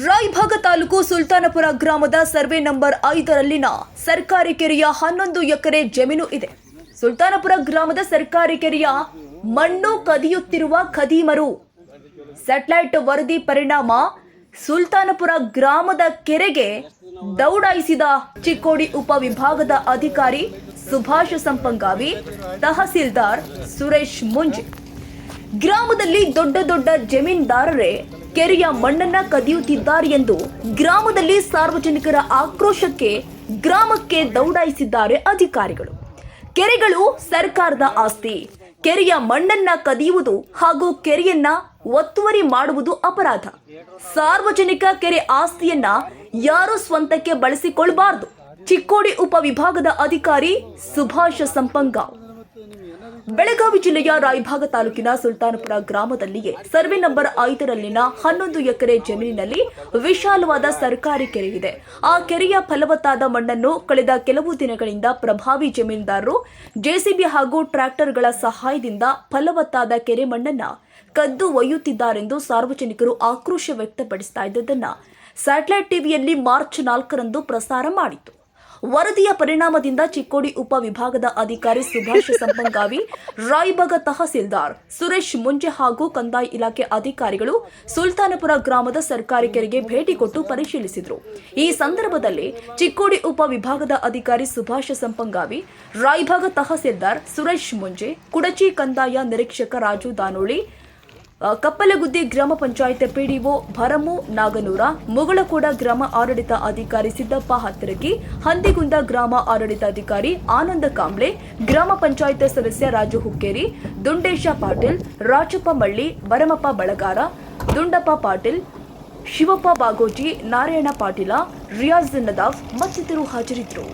ರಾಯಭಾಗ ತಾಲೂಕು ಸುಲ್ತಾನಪುರ ಗ್ರಾಮದ survey number ಐದರಲ್ಲಿನ ಸರ್ಕಾರಿ ಕೆರೆಯ ಹನ್ನೊಂದು ಎಕರೆ ಜಮೀನು ಇದೆ. ಸುಲ್ತಾನಪುರ ಗ್ರಾಮದ ಸರ್ಕಾರಿ ಕೆರೆಯ ಮಣ್ಣು ಕದಿಯುತ್ತಿರುವ ಖದೀಮರು. ಸ್ಯಾಟಲೈಟ್ ವರದಿ ಪರಿಣಾಮ ಸುಲ್ತಾನಪುರ ಗ್ರಾಮದ ಕೆರೆಗೆ ದೌಡಾಯಿಸಿದ ಚಿಕ್ಕೋಡಿ ಉಪವಿಭಾಗದ ಅಧಿಕಾರಿ ಸುಭಾಷ್ ಸಂಪಂಗಾವಿ, ತಹಸೀಲ್ದಾರ್ ಸುರೇಶ್ ಮುಂಜೆ. ಗ್ರಾಮದಲ್ಲಿ ದೊಡ್ಡ ದೊಡ್ಡ ಜಮೀನ್ದಾರರೇ ಕೆರೆಯ ಮಣ್ಣನ್ನ ಕದಿಯುತ್ತಿದ್ದಾರೆ ಎಂದು ಗ್ರಾಮದಲ್ಲಿ ಸಾರ್ವಜನಿಕರ ಆಕ್ರೋಶಕ್ಕೆ ಗ್ರಾಮಕ್ಕೆ ದೌಡಾಯಿಸಿದ್ದಾರೆ ಅಧಿಕಾರಿಗಳು. ಕೆರೆಗಳು ಸರ್ಕಾರದ ಆಸ್ತಿ. ಕೆರೆಯ ಮಣ್ಣನ್ನ ಕದಿಯುವುದು ಹಾಗೂ ಕೆರೆಯನ್ನ ಒತ್ತುವರಿ ಮಾಡುವುದು ಅಪರಾಧ. ಸಾರ್ವಜನಿಕ ಕೆರೆ ಆಸ್ತಿಯನ್ನ ಯಾರು ಸ್ವಂತಕ್ಕೆ ಬಳಸಿಕೊಳ್ಳಬಾರದು ಚಿಕ್ಕೋಡಿ ಉಪವಿಭಾಗದ ಅಧಿಕಾರಿ ಸುಭಾಷ ಸಂಪಂಗಾವ್. ಬೆಳಗಾವಿ ಜಿಲ್ಲೆಯ ರಾಯಭಾಗ ತಾಲೂಕಿನ ಸುಲ್ತಾನಪುರ ಗ್ರಾಮದಲ್ಲಿಯೇ ಸರ್ವೆ ನಂಬರ್ ಐದರಲ್ಲಿನ ಹನ್ನೊಂದು ಎಕರೆ ಜಮೀನಿನಲ್ಲಿ ವಿಶಾಲವಾದ ಸರ್ಕಾರಿ ಕೆರೆ ಇದೆ. ಆ ಕೆರೆಯ ಫಲವತ್ತಾದ ಮಣ್ಣನ್ನು ಕಳೆದ ಕೆಲವು ದಿನಗಳಿಂದ ಪ್ರಭಾವಿ ಜಮೀನ್ದಾರರು, ಜೆಸಿಬಿ ಹಾಗೂ ಟ್ರ್ಯಾಕ್ಟರ್ಗಳ ಸಹಾಯದಿಂದ ಫಲವತ್ತಾದ ಕೆರೆ ಮಣ್ಣನ್ನ ಕದ್ದು ಒಯ್ಯುತ್ತಿದ್ದಾರೆಂದು ಸಾರ್ವಜನಿಕರು ಆಕ್ರೋಶ ವ್ಯಕ್ತಪಡಿಸ್ತಾ ಇದ್ದದನ್ನ ಸ್ಯಾಟಲೈಟ್ ಟಿವಿಯಲ್ಲಿ ಮಾರ್ಚ್ ನಾಲ್ಕರಂದು ಪ್ರಸಾರ ಮಾಡಿತ್ತು ವರದಿಯ ಪರಿಣಾಮದಿಂದ ಚಿಕ್ಕೋಡಿ ಉಪವಿಭಾಗದ ಅಧಿಕಾರಿ ಸುಭಾಷ್ ಸಂಪಂಗಾವಿ, ರಾಯ್ಬಗ ತಹಸೀಲ್ದಾರ್ ಸುರೇಶ್ ಮುಂಜೆ ಹಾಗೂ ಕಂದಾಯ ಇಲಾಖೆ ಅಧಿಕಾರಿಗಳು ಸುಲ್ತಾನಪುರ ಗ್ರಾಮದ ಸರ್ಕಾರಿ ಕೆರೆಗೆ ಭೇಟಿ ಕೊಟ್ಟು ಪರಿಶೀಲಿಸಿದರು. ಈ ಸಂದರ್ಭದಲ್ಲಿ ಚಿಕ್ಕೋಡಿ ಉಪವಿಭಾಗದ ಅಧಿಕಾರಿ ಸುಭಾಷ್ ಸಂಪಂಗಾವಿ ರಾಯಭಾಗ ತಹಸೀಲ್ದಾರ್ ಸುರೇಶ್ ಮುಂಜೆ, ಕುಡಚಿ ಕಂದಾಯ ನಿರೀಕ್ಷಕ ರಾಜು ದಾನೋಳಿ ಕಪ್ಪಲಗುದ್ದಿ ಗ್ರಾಮ ಪಂಚಾಯತ್ ಪಿಡಿಒ ಭರಮು ನಾಗನೂರ ಮುಗಳಕೋಡ ಗ್ರಾಮ ಆಡಳಿತ ಅಧಿಕಾರಿ ಸಿದ್ದಪ್ಪ ಹತ್ತರಗಿ ಹಂದಿಗುಂದ ಗ್ರಾಮ ಆಡಳಿತಾಧಿಕಾರಿ ಆನಂದ ಕಾಂಬ್ಳೆ ಗ್ರಾಮ ಪಂಚಾಯತ್ ಸದಸ್ಯ ರಾಜು ಹುಕ್ಕೇರಿ ದುಂಡೇಶ ಪಾಟೀಲ್ ರಾಜಪ್ಪ ಮಳ್ಳಿ ಭರಮಪ್ಪ ಬಳಗಾರ ದುಂಡಪ್ಪ ಪಾಟೀಲ್ ಶಿವಪ್ಪ ಬಾಗೋಜಿ ನಾರಾಯಣ ಪಾಟೀಲ ರಿಯಾಜ್ ನದಾಫ್ ಮತ್ತಿತರರು ಹಾಜರಿದ್ದರು.